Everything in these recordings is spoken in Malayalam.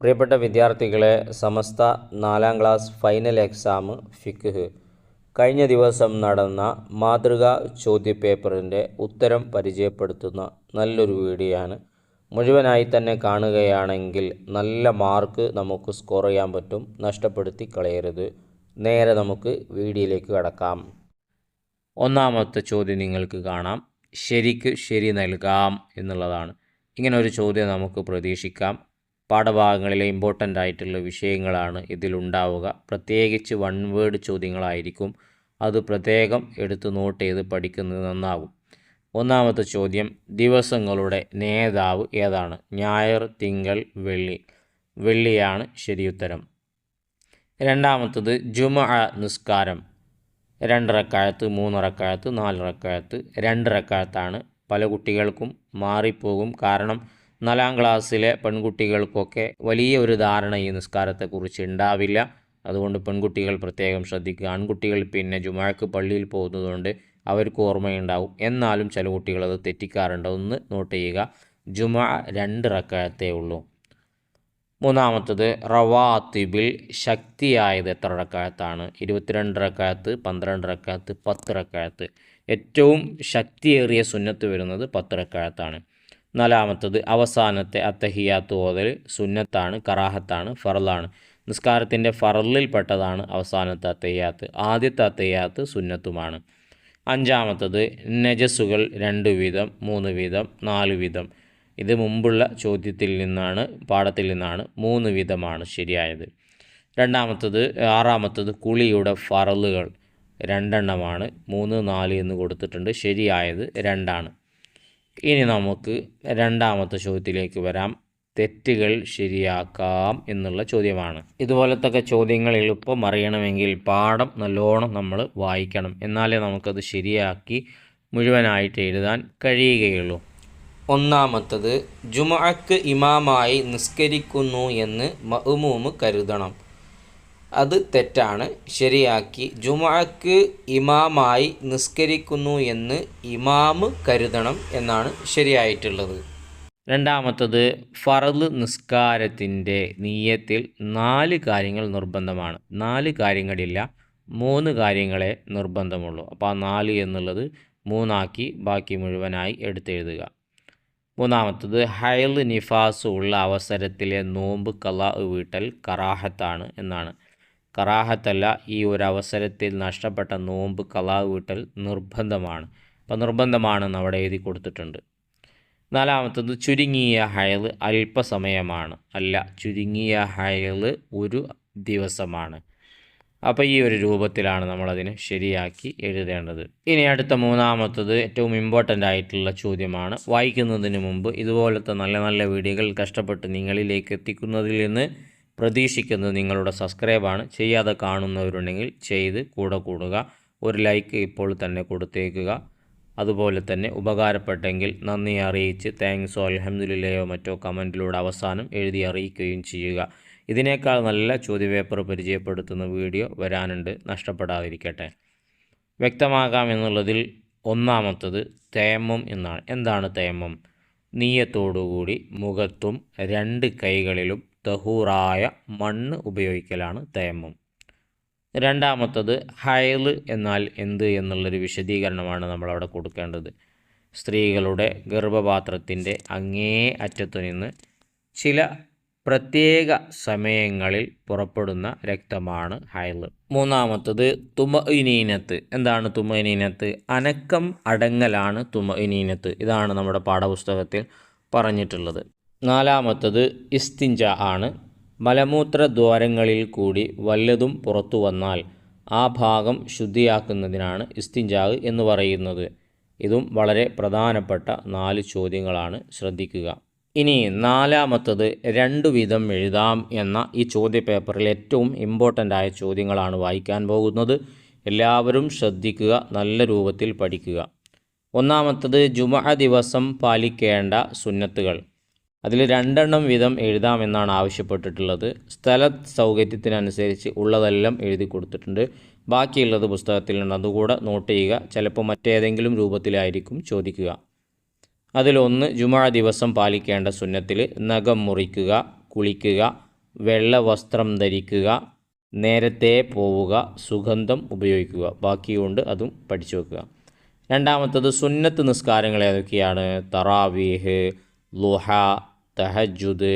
പ്രിയപ്പെട്ട വിദ്യാർത്ഥികളെ സമസ്ത നാലാം ക്ലാസ് ഫൈനൽ എക്സാം ഫിഖ്. കഴിഞ്ഞ ദിവസം നടന്ന മാതൃകാ ചോദ്യപേപ്പറിന്റെ ഉത്തരം പരിചയപ്പെടുത്തുന്ന നല്ലൊരു വീഡിയോ ആണ് മുഴുവനായി തന്നെ കാണുകയാണെങ്കിൽ നല്ല മാർക്ക് നമുക്ക് സ്കോർ ചെയ്യാൻ പറ്റും. നഷ്ടപ്പെടുത്തി കളയരുത്. നേരെ നമുക്ക് വീഡിയോയിലേക്ക് കടക്കാം. ഒന്നാമത്തെ ചോദ്യം നിങ്ങൾക്ക് കാണാം. ശരിക്ക് ശരി നൽകാം എന്നുള്ളതാണ്. ഇങ്ങനൊരു ചോദ്യം നമുക്ക് പ്രതീക്ഷിക്കാം. പാഠഭാഗങ്ങളിലെ ഇമ്പോർട്ടന്റ് ആയിട്ടുള്ള വിഷയങ്ങളാണ് ഇതിലുണ്ടാവുക. പ്രത്യേകിച്ച് വൺ വേർഡ് ചോദ്യങ്ങളായിരിക്കും അത് പ്രത്യേകം എടുത്ത് നോട്ട് ചെയ്ത് പഠിക്കുന്നത് നന്നാകും. ഒന്നാമത്തെ ചോദ്യം ദിവസങ്ങളുടെ നേതാവ് ഏതാണ്? ഞായർ തിങ്കൾ വെള്ളി. വെള്ളിയാണ് ശരിയുത്തരം. രണ്ടാമത്തത് ജുമ നിസ്കാരം. രണ്ടരക്കാലത്ത് മൂന്നരക്കാലത്ത് നാലരക്കാലത്ത് രണ്ടരക്കാലത്താണ് പല കുട്ടികൾക്കും മാറിപ്പോകും. കാരണം നാലാം ക്ലാസ്സിലെ പെൺകുട്ടികൾക്കൊക്കെ വലിയ ഒരു ധാരണ ഈ നിസ്കാരത്തെക്കുറിച്ച് ഉണ്ടാവില്ല. അതുകൊണ്ട് പെൺകുട്ടികൾ പ്രത്യേകം ശ്രദ്ധിക്കുക. ആൺകുട്ടികൾ പിന്നെ ജുമാക്ക് പള്ളിയിൽ പോകുന്നതുകൊണ്ട് അവർക്ക് ഓർമ്മയുണ്ടാവും. എന്നാലും ചില കുട്ടികൾ അത് തെറ്റിക്കാറുണ്ട്. ഒന്ന് നോട്ട് ചെയ്യുക. ജുമ രണ്ട് റക്കാഴത്തേ ഉള്ളൂ. മൂന്നാമത്തത് റവാത്തിബിൽ ശക്തിയായത് എത്ര റക്കാഴത്താണ് ഇരുപത്തിരണ്ട് റക്കാഴത്ത് പന്ത്രണ്ട് റക്കാഴത്ത് പത്ത് റക്കാഴത്ത് ഏറ്റവും ശക്തിയേറിയ സുന്നത്ത് വരുന്നത് പത്ത് റക്കായത്താണ്. നാലാമത്തത് അവസാനത്തെ അത്തഹിയാത്ത് ഓതൽ സുന്നത്താണ് കറാഹത്താണ് ഫറലാണ്. നിസ്കാരത്തിന്റെ ഫറലിൽപ്പെട്ടതാണ് അവസാനത്തെ അത്തഹിയാത്ത്. ആദ്യത്തെ അത്തഹിയാത്ത് സുന്നത്തുമാണ്. അഞ്ചാമത്തത് നജസ്സുകൾ രണ്ട് വീതം മൂന്ന് വീതം നാല് വീതം. ഇത് മുമ്പുള്ള ചോദ്യത്തിൽ നിന്നാണ് പാഠത്തിൽ നിന്നാണ് മൂന്ന് വീതമാണ് ശരിയായത്. രണ്ടാമത്തത് ആറാമത്തത് കുളിയുടെ ഫറലുകൾ രണ്ടെണ്ണമാണ് മൂന്ന് നാല് എന്ന് കൊടുത്തിട്ടുണ്ട്. ശരിയായത് രണ്ടാണ്. ഇനി നമുക്ക് രണ്ടാമത്തെ ചോദ്യത്തിലേക്ക് വരാം. തെറ്റുകൾ ശരിയാക്കാം എന്നുള്ള ചോദ്യമാണ്. ഇതുപോലത്തൊക്കെ ചോദ്യങ്ങൾ എളുപ്പം അറിയണമെങ്കിൽ പാഠം നല്ലോണം നമ്മൾ വായിക്കണം. എന്നാലേ നമുക്കത് ശരിയാക്കി മുഴുവനായിട്ട് എഴുതാൻ കഴിയുകയുള്ളൂ. ഒന്നാമത്തത് ജുമഅക്ക് ഇമാമായി നിസ്കരിക്കുന്നു എന്ന് മഹുമൂമ് കരുതണം. അത് തെറ്റാണ്. ശരിയാക്കി. ജുമഅക്ക് ഇമാമായി നിസ്കരിക്കുന്നു എന്ന് ഇമാമ് കരുതണം എന്നാണ് ശരിയായിട്ടുള്ളത്. രണ്ടാമത്തത് ഫറദ് നിസ്കാരത്തിന്റെ നീയത്തിൽ നാല് കാര്യങ്ങൾ നിർബന്ധമാണ്. നാല് കാര്യങ്ങളില്ല മൂന്ന് കാര്യങ്ങളെ നിർബന്ധമുള്ളൂ. അപ്പോൾ ആ നാല് എന്നുള്ളത് മൂന്നാക്കി ബാക്കി മുഴുവനായി എടുത്തെഴുതുക. മൂന്നാമത്തത് ഹയൽ നിഫാസ് ഉള്ള അവസരത്തിലെ നോമ്പ് കലാ വീട്ടൽ കറാഹത്താണ് എന്നാണ്. കറാഹത്തല്ല ഈ ഒരു അവസരത്തിൽ നഷ്ടപ്പെട്ട നോമ്പ് കലാ വീട്ടൽ നിർബന്ധമാണ് അപ്പോൾ നിർബന്ധമാണെന്ന് അവിടെ എഴുതി കൊടുത്തിട്ടുണ്ട്. നാലാമത്തത് ചുരുങ്ങിയ ഹയൽ അല്പസമയമാണ്. അല്ല ചുരുങ്ങിയ ഹയൽ ഒരു ദിവസമാണ്. അപ്പോൾ ഈ ഒരു രൂപത്തിലാണ് നമ്മളതിനെ ശരിയാക്കി എഴുതേണ്ടത്. ഇനി അടുത്ത മൂന്നാമത്തത് ഏറ്റവും ഇമ്പോർട്ടന്റ് ആയിട്ടുള്ള ചോദ്യമാണ്. വായിക്കുന്നതിന് മുമ്പ് ഇതുപോലത്തെ നല്ല നല്ല വീഡിയോകൾ കഷ്ടപ്പെട്ട് നിങ്ങളിലേക്ക് എത്തിക്കുന്നതിൽ നിന്ന് പ്രതീക്ഷിക്കുന്നത് നിങ്ങളുടെ സബ്സ്ക്രൈബാണ്. ചെയ്യാതെ കാണുന്നവരുണ്ടെങ്കിൽ ചെയ്ത് കൂടെ കൂടുക. ഒരു ലൈക്ക് ഇപ്പോൾ തന്നെ കൊടുത്തേക്കുക. അതുപോലെ തന്നെ ഉപകാരപ്പെട്ടെങ്കിൽ നന്ദി അറിയിച്ച് താങ്ക്സോ അലഹമ്മദില്ലയോ മറ്റോ കമന്റിലൂടെ അവസാനം എഴുതി അറിയിക്കുകയും ചെയ്യുക. ഇതിനേക്കാൾ നല്ല ചോദ്യപേപ്പർ പരിചയപ്പെടുത്തുന്ന വീഡിയോ വരാനുണ്ട്. നഷ്ടപ്പെടാതിരിക്കട്ടെ. വ്യക്തമാകാം എന്നുള്ളതിൽ ഒന്നാമത്തത് തേമം എന്നാണ്. എന്താണ് തേമം നീയത്തോടുകൂടി മുഖത്തും രണ്ട് കൈകളിലും തഹൂറായ മണ്ണ് ഉപയോഗിക്കലാണ് തയമ്മം രണ്ടാമത്തത് ഹയൽ എന്നാൽ എന്ത് എന്നുള്ളൊരു വിശദീകരണമാണ് നമ്മളവിടെ കൊടുക്കേണ്ടത്. സ്ത്രീകളുടെ ഗർഭപാത്രത്തിന്റെ അങ്ങേ അറ്റത്തു നിന്ന് ചില പ്രത്യേക സമയങ്ങളിൽ പുറപ്പെടുന്ന രക്തമാണ് ഹയൽ മൂന്നാമത്തത് തുമഇനീനത്ത്. എന്താണ് തുമഇനീനത്ത്? അനക്കം അടങ്ങലാണ് തുമഇനീനത്ത്. ഇതാണ് നമ്മുടെ പാഠപുസ്തകത്തിൽ പറഞ്ഞിട്ടുള്ളത്. നാലാമത്തത് ഇസ്തിഞ്ച ആണ്. മലമൂത്ര ദ്വാരങ്ങളിൽ കൂടി വല്ലതും പുറത്തു വന്നാൽ ആ ഭാഗം ശുദ്ധിയാക്കുന്നതിനാണ് ഇസ്തിഞ്ചാവ് എന്ന് പറയുന്നത്. ഇതും വളരെ പ്രധാനപ്പെട്ട നാല് ചോദ്യങ്ങളാണ് ശ്രദ്ധിക്കുക. ഇനി നാലാമത്തത് രണ്ടു വിധം എഴുതാം എന്ന ഈ ചോദ്യപേപ്പറിൽ ഏറ്റവും ഇമ്പോർട്ടന്റ് ആയ ചോദ്യങ്ങളാണ് വായിക്കാൻ പോകുന്നത്. എല്ലാവരും ശ്രദ്ധിക്കുക നല്ല രൂപത്തിൽ പഠിക്കുക. ഒന്നാമത്തത് ജുമ ദിവസം പാലിക്കേണ്ട സുന്നത്തുകൾ. അതിൽ രണ്ടെണ്ണം വീതം എഴുതാമെന്നാണ് ആവശ്യപ്പെട്ടിട്ടുള്ളത്. സ്ഥല സൗകര്യത്തിനനുസരിച്ച് ഉള്ളതെല്ലാം എഴുതി കൊടുത്തിട്ടുണ്ട്. ബാക്കിയുള്ളത് പുസ്തകത്തിലുണ്ട് അതുകൂടെ നോട്ട് ചെയ്യുക. ചിലപ്പോൾ മറ്റേതെങ്കിലും രൂപത്തിലായിരിക്കും ചോദിക്കുക. അതിലൊന്ന് ജുമാ ദിവസം പാലിക്കേണ്ട സുന്നത്തിൽ നഖം മുറിക്കുക കുളിക്കുക വെള്ള വസ്ത്രം ധരിക്കുക നേരത്തെ പോവുക സുഗന്ധം ഉപയോഗിക്കുക. ബാക്കിയുണ്ട് അതും പഠിച്ചു വെക്കുക. രണ്ടാമത്തത് സുന്നത്ത് നിസ്കാരങ്ങൾ ഏതൊക്കെയാണ്? തറാവീഹ് ലുഹ തഹജുദ്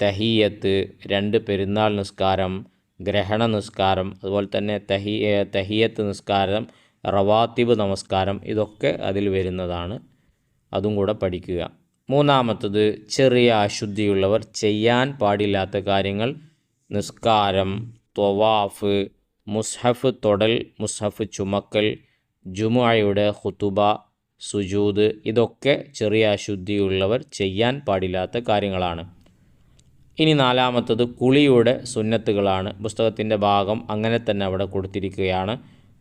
തഹിയത്ത് രണ്ട് പെരുന്നാൾ നിസ്കാരം ഗ്രഹണ നിസ്കാരം അതുപോലെ തന്നെ തഹി തഹിയത്ത് നിസ്കാരം റവാത്തിബ് നമസ്കാരം ഇതൊക്കെ അതിൽ വരുന്നതാണ്. അതും കൂടെ പഠിക്കുക. മൂന്നാമത്തത് ചെറിയ അശുദ്ധിയുള്ളവർ ചെയ്യാൻ പാടില്ലാത്ത കാര്യങ്ങൾ നിസ്കാരം ത്വവാഫ് മുസ്ഹഫ് തൊടൽ മുസ്ഹഫ് ചുമക്കൽ ജുമുഅയുടെ ഹുത്തുബ സുജൂദ് ഇതൊക്കെ ചെറിയ അശുദ്ധിയുള്ളവർ ചെയ്യാൻ പാടില്ലാത്ത കാര്യങ്ങളാണ്. ഇനി നാലാമത്തത് കുളിയുടെ സുന്നത്തുകളാണ്. പുസ്തകത്തിന്റെ ഭാഗം അങ്ങനെ തന്നെ അവിടെ കൊടുത്തിരിക്കുകയാണ്.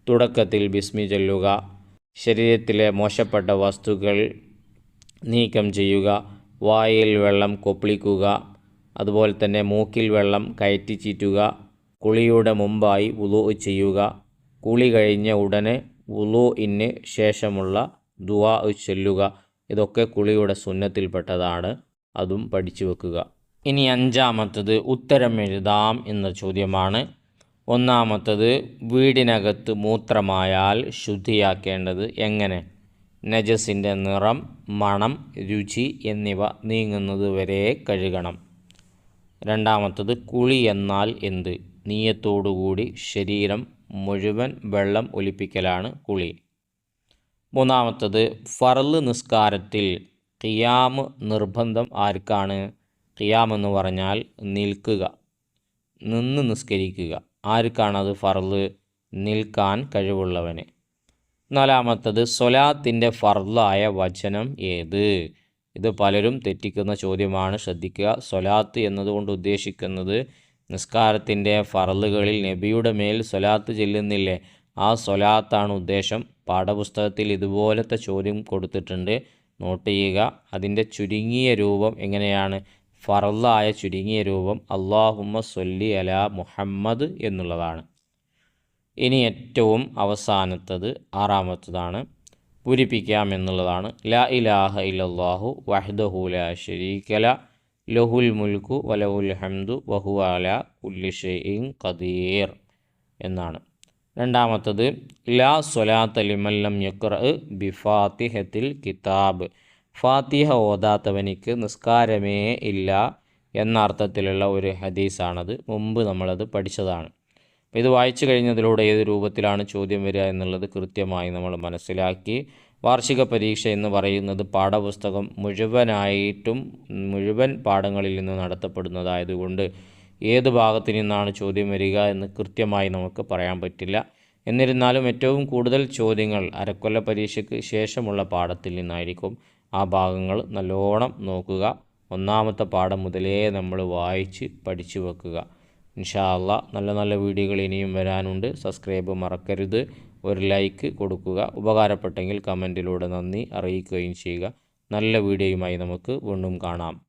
തുടക്കത്തിൽ ബിസ്മി ചൊല്ലുക ശരീരത്തിലെ മോശപ്പെട്ട വസ്തുക്കൾ നീക്കം ചെയ്യുക വായിൽ വെള്ളം കൊപ്പിളിക്കുക അതുപോലെ തന്നെ മൂക്കിൽ വെള്ളം കയറ്റി ചീറ്റുക കുളിയുടെ മുമ്പായി ഉലു ചെയ്യുക. കുളി കഴിഞ്ഞ ഉടനെ ഉലുഇന് ശേഷമുള്ള ദുവാ ചൊല്ലുക. ഇതൊക്കെ കുളിയുടെ സുന്നത്തിൽപ്പെട്ടതാണ്. അതും പഠിച്ചു വെക്കുക. ഇനി അഞ്ചാമത്തത് ഉത്തരം എഴുതാം എന്ന ചോദ്യമാണ്. ഒന്നാമത്തത് വീടിനകത്ത് മൂത്രമായാൽ ശുദ്ധിയാക്കേണ്ടത് എങ്ങനെ? നജസിന്റെ നിറം മണം രുചി എന്നിവ നീങ്ങുന്നത് വരെ കഴുകണം. രണ്ടാമത്തത് കുളി എന്നാൽ എന്ത്? നീയത്തോടുകൂടി ശരീരം മുഴുവൻ വെള്ളം ഒലിപ്പിക്കലാണ് കുളി. മൂന്നാമത്തത് ഫറൽ നിസ്കാരത്തിൽ ഖിയാമ് നിർബന്ധം ആർക്കാണ്? ഖിയാം എന്ന് പറഞ്ഞാൽ നിൽക്കുക നിന്ന് നിസ്കരിക്കുക. ആർക്കാണത് ഫറൽ നിൽക്കാൻ കഴിവുള്ളവന്. നാലാമത്തത് സൊലാത്തിന്റെ ഫർലായ വചനം ഏത്? ഇത് പലരും തെറ്റിക്കുന്ന ചോദ്യമാണ്. ശ്രദ്ധിക്കുക. സൊലാത്ത് എന്നതുകൊണ്ട് ഉദ്ദേശിക്കുന്നത് നിസ്കാരത്തിന്റെ ഫറലുകളിൽ നബിയുടെ മേൽ സൊലാത്ത് ചെല്ലുന്നില്ലേ? ആ സ്വലാത്താണ് ഉദ്ദേശം. പാഠപുസ്തകത്തിൽ ഇതുപോലത്തെ ചോദ്യം കൊടുത്തിട്ടുണ്ട്. നോട്ട് ചെയ്യുക. അതിന്റെ ചുരുങ്ങിയ രൂപം എങ്ങനെയാണ്? ഫറലായ ചുരുങ്ങിയ രൂപം അള്ളാഹുമ്മ സൊല്ലി അല മുഹമ്മദ് എന്നുള്ളതാണ്. ഇനി ഏറ്റവും അവസാനത്തത് ആറാമത്തതാണ്. പൂരിപ്പിക്കാം എന്നുള്ളതാണ്. ലാ ഇലാഹ ഇല്ലാഹു വഹ്ദഹുല ലാ ഷരീക്കല ലഹുൽ മുൽക്കു വലഹുൽ ഹംദു വഹു അല ഷെയ്ഇൻ ഖദീർ എന്നാണ്. രണ്ടാമത്തത് ലാ സ്വലാത്ത ലിമല്ലം ബി ഫാത്തിഹത്തിൽ കിതാബ്. ഫാത്തിഹ ഓതാത്തവനിക്ക് നിസ്കാരമേ ഇല്ല എന്ന അർത്ഥത്തിലുള്ള ഒരു ഹദീസാണത്. മുമ്പ് നമ്മളത് പഠിച്ചതാണ്. ഇത് വായിച്ചു കഴിഞ്ഞതിലൂടെ ഏത് രൂപത്തിലാണ് ചോദ്യം വരിക എന്നുള്ളത് കൃത്യമായി നമ്മൾ മനസ്സിലാക്കി. വാർഷിക പരീക്ഷ എന്ന് പറയുന്നത് പാഠപുസ്തകം മുഴുവനായിട്ടും മുഴുവൻ പാഠങ്ങളിൽ നിന്ന് നടത്തപ്പെടുന്നതായതുകൊണ്ട് ഏത് ഭാഗത്തു നിന്നാണ് ചോദ്യം വരിക എന്ന് കൃത്യമായി നമുക്ക് പറയാൻ പറ്റില്ല. എന്നിരുന്നാലും ഏറ്റവും കൂടുതൽ ചോദ്യങ്ങൾ അരക്കൊല്ല പരീക്ഷയ്ക്ക് ശേഷമുള്ള പാഠത്തിൽ നിന്നായിരിക്കും ആ ഭാഗങ്ങൾ നല്ലോണം നോക്കുക. ഒന്നാമത്തെ പാഠം മുതലേ നമ്മൾ വായിച്ച് പഠിച്ചു വെക്കുക. ഇൻഷാല്ല നല്ല നല്ല വീഡിയോകൾ ഇനിയും വരാനുണ്ട്. സബ്സ്ക്രൈബ് മറക്കരുത്. ഒരു ലൈക്ക് കൊടുക്കുക. ഉപകാരപ്പെട്ടെങ്കിൽ കമന്റിലൂടെ നന്ദി അറിയിക്കുകയും ചെയ്യുക. നല്ല വീഡിയോയുമായി നമുക്ക് വീണ്ടും കാണാം.